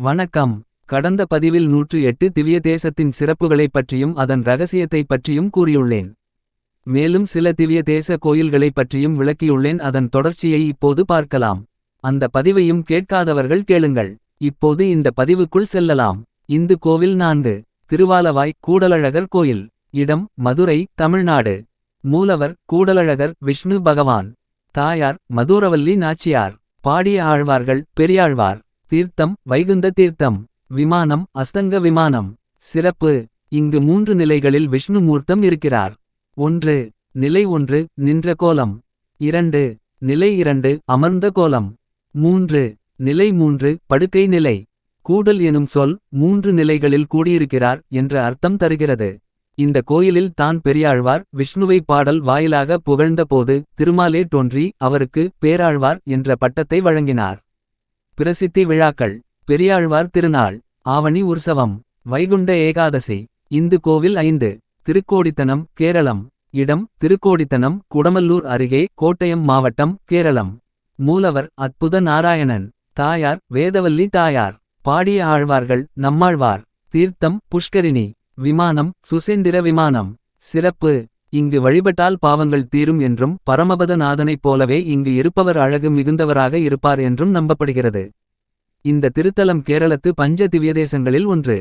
வணக்கம். கடந்த பதிவில் நூற்று எட்டு திவ்ய தேசத்தின் சிறப்புகளைப் பற்றியும் அதன் ரகசியத்தைப் பற்றியும் கூறியுள்ளேன். மேலும் சில திவ்ய தேச கோயில்களைப் பற்றியும் விளக்கியுள்ளேன். அதன் தொடர்ச்சியை இப்போது பார்க்கலாம். அந்த பதிவையும் கேட்காதவர்கள் கேளுங்கள். இப்போது இந்த பதிவுக்குள் செல்லலாம். இந்து கோவில் நான்கு திருவாலவாய் கூடலழகர் கோயில். இடம் மதுரை தமிழ்நாடு. மூலவர் கூடலழகர் விஷ்ணு பகவான். தாயார் மதுரவல்லி நாச்சியார். பாடிய ஆழ்வார்கள் பெரியாழ்வார். தீர்த்தம் வைகுந்த தீர்த்தம் விமானம் அஸ்தங்க விமானம். சிறப்பு. இங்கு மூன்று நிலைகளில் விஷ்ணு மூர்த்தம் இருக்கிறார். ஒன்று நிலை ஒன்று நின்ற கோலம். இரண்டு நிலை இரண்டு அமர்ந்த கோலம். மூன்று நிலை மூன்று படுக்கை நிலை. கூடல் எனும் சொல் மூன்று நிலைகளில் கூடியிருக்கிறார் என்ற அர்த்தம் தருகிறது. இந்த கோயிலில் தான் பெரியாழ்வார் விஷ்ணுவை பாடல் வாயிலாக புகழ்ந்தபோது திருமாலே தோன்றி அவருக்கு பேராழ்வார் என்ற பட்டத்தை வழங்கினார். பிரசித்தி விழாக்கள் பெரியாழ்வார் திருநாள் ஆவணி உற்சவம் வைகுண்ட ஏகாதசி இந்து கோவில் ஐந்து திருக்கோடித்தனம் கேரளம் இடம் திருக்கோடித்தனம் குடமல்லூர் அருகே கோட்டயம் மாவட்டம் கேரளம். மூலவர் அற்புத நாராயணன் தாயார் வேதவல்லி தாயார் பாடிய ஆழ்வார்கள் நம்மாழ்வார் தீர்த்தம் புஷ்கரிணி விமானம் சுசேந்திர விமானம் சிறப்பு. இங்கு வழிபட்டால் பாவங்கள் தீரும் என்றும் பரமபதநாதனைப் போலவே இங்கு இருப்பவர் அழகு மிகுந்தவராக இருப்பார் என்றும் நம்பப்படுகிறது. இந்த திருத்தலம் கேரளத்து பஞ்ச திவ்யதேசங்களில் ஒன்று.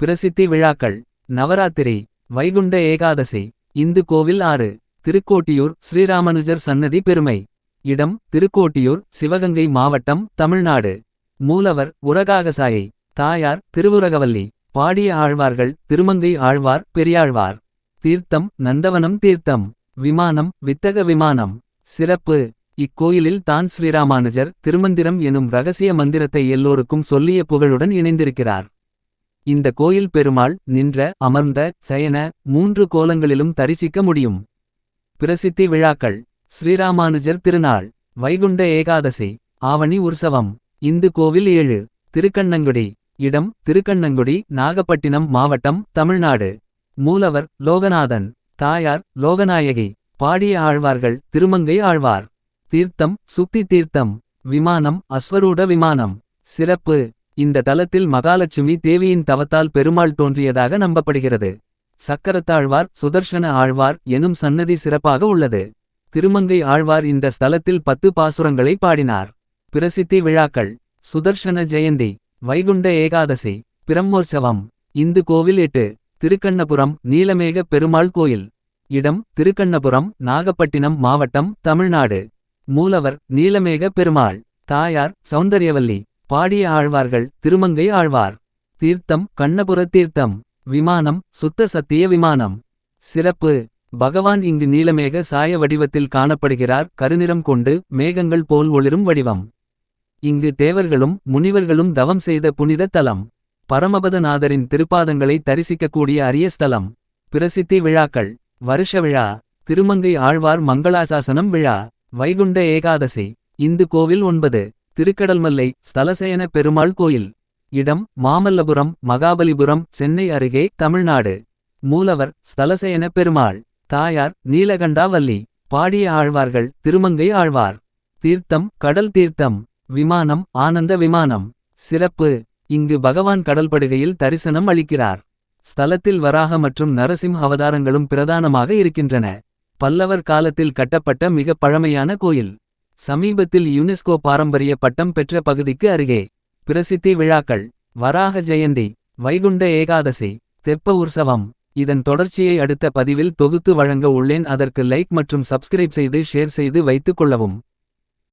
பிரசித்தி விழாக்கள். நவராத்திரி. வைகுண்ட ஏகாதசி. இந்து கோவில் ஆறு. திருக்கோட்டியூர் ஸ்ரீராமனுஜர் சன்னதி பெருமை. இடம் திருக்கோட்டியூர் சிவகங்கை மாவட்டம் தமிழ்நாடு. மூலவர் உரகாகசாயை. தாயார் திருவுரகவல்லி. பாடிய ஆழ்வார்கள் திருமங்கை ஆழ்வார் பெரியாழ்வார். தீர்த்தம் நந்தவனம் தீர்த்தம். விமானம் வித்தக விமானம். சிறப்பு. இக்கோயிலில் தான் ஸ்ரீராமானுஜர் திருமந்திரம் எனும் ரகசிய மந்திரத்தை எல்லோருக்கும் சொல்லிய புகழுடன் இணைந்திருக்கிறார். இந்த கோயில் பெருமாள் நின்ற அமர்ந்த சயன மூன்று கோலங்களிலும் தரிசிக்க முடியும். பிரசித்தி விழாக்கள். ஸ்ரீராமானுஜர் திருநாள். வைகுண்ட ஏகாதசி. ஆவணி உற்சவம். இந்து கோவில் ஏழு. திருக்கண்ணங்குடி. இடம் திருக்கண்ணங்குடி நாகப்பட்டினம் மாவட்டம் தமிழ்நாடு. மூலவர் லோகநாதன் தாயார் லோகநாயகி பாடிய ஆழ்வார்கள் திருமங்கை ஆழ்வார். தீர்த்தம் சுத்தி தீர்த்தம் விமானம் அஸ்வரூட விமானம். சிறப்பு. இந்த தலத்தில் மகாலட்சுமி தேவியின் தவத்தால் பெருமாள் தோன்றியதாக நம்பப்படுகிறது. சக்கரத்தாழ்வார் சுதர்ஷன ஆழ்வார் எனும் சன்னதி சிறப்பாக உள்ளது. திருமங்கை ஆழ்வார் இந்த ஸ்தலத்தில் பத்து பாசுரங்களை பாடினார். பிரசித்தி விழாக்கள். சுதர்ஷன ஜெயந்தி வைகுண்ட ஏகாதசி பிரம்மோற்சவம் இந்து கோவில் எட்டு. திருக்கண்ணபுரம் நீலமேக பெருமாள் கோயில். இடம் திருக்கண்ணபுரம் நாகப்பட்டினம் மாவட்டம் தமிழ்நாடு. மூலவர் நீலமேக பெருமாள். தாயார் சௌந்தர்யவல்லி. பாடிய ஆழ்வார்கள் திருமங்கை ஆழ்வார். தீர்த்தம் கண்ணபுர தீர்த்தம். விமானம் சுத்த சத்திய விமானம். சிறப்பு. பகவான் இங்கு நீலமேக சாய வடிவத்தில் காணப்படுகிறார் கருநிறம் கொண்டு மேகங்கள் போல் ஒளிரும் வடிவம். இங்கு தேவர்களும் முனிவர்களும் தவம் செய்த புனித தலம். பரமபதநாதரின் திருப்பாதங்களை தரிசிக்கக்கூடிய அரிய ஸ்தலம் பிரசித்தி விழாக்கள் வருஷ விழா திருமங்கை ஆழ்வார் மங்களாசாசனம் விழா வைகுண்ட ஏகாதசி இந்து கோவில் ஒன்பது திருக்கடல்மல்லை ஸ்தலசயன பெருமாள் கோயில் இடம் மாமல்லபுரம் மகாபலிபுரம் சென்னை அருகே தமிழ்நாடு. மூலவர் ஸ்தலசயன பெருமாள் தாயார் நீலகண்டாவல்லி பாடிய ஆழ்வார்கள் திருமங்கை ஆழ்வார். தீர்த்தம் கடல் தீர்த்தம் விமானம் ஆனந்த விமானம் சிறப்பு இங்கு பகவான் கடல்படுகையில் தரிசனம் அளிக்கிறார். ஸ்தலத்தில் வராக மற்றும் நரசிம்ஹ அவதாரங்களும் பிரதானமாக இருக்கின்றன. பல்லவர் காலத்தில் கட்டப்பட்ட மிக பழமையான கோயில். சமீபத்தில் யுனெஸ்கோ பாரம்பரிய பட்டம் பெற்ற பகுதிக்கு அருகே. பிரசித்தி விழாக்கள் வராக ஜெயந்தி வைகுண்ட ஏகாதசி தெப்ப உற்சவம். இதன் தொடர்ச்சியை அடுத்த பதிவில் தொகுத்து வழங்க உள்ளேன். அதற்கு லைக் மற்றும் சப்ஸ்கிரைப் செய்து ஷேர் செய்து வைத்துக் கொள்ளவும்.